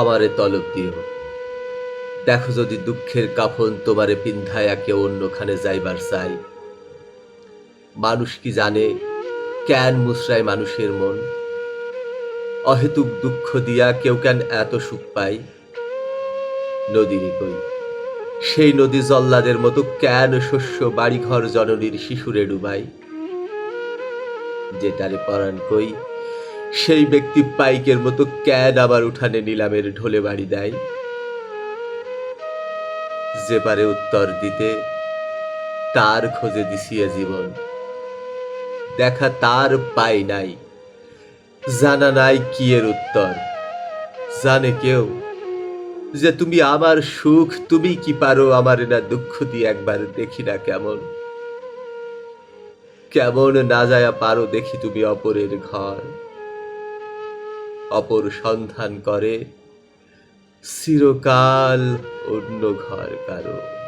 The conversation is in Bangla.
আমারে তলব দিও। দেখো যদি দুঃখের কাফন তোমারে পিন্ধায়া কেউ অন্যখানে যাইবার চাই। মানুষ কি জানে কেন মুসরায় মানুষের মন? অহেতুক দুঃখ দিয়া কেউ কেন এত সুখ পায়? নদীরই কই, সেই নদী জল্লাদের মতো কেন শস্য বাড়িঘর জননীর শিশুরে ডুবাই? যেটারে পরাণ কই সেই ব্যক্তি পাইকের মতো ক্যান আবার উঠানে নিলামের ঢোলে বাড়ি দেয়। যে পারে উত্তর দিতে, তার খোঁজে দিছিয়ে জীবন। দেখা তার পাই নাই। জানা নাই কি এর উত্তর। জানে কেউ যে তুমি আমার সুখ, তুমি কি পারো আমার না দুঃখ দিয়ে একবার দেখি না কেমন। কেমন না যায়া পারো দেখি তুমি অপরের ঘর। অপর সন্ধান করে। চিরকাল অন্য ঘর কারও।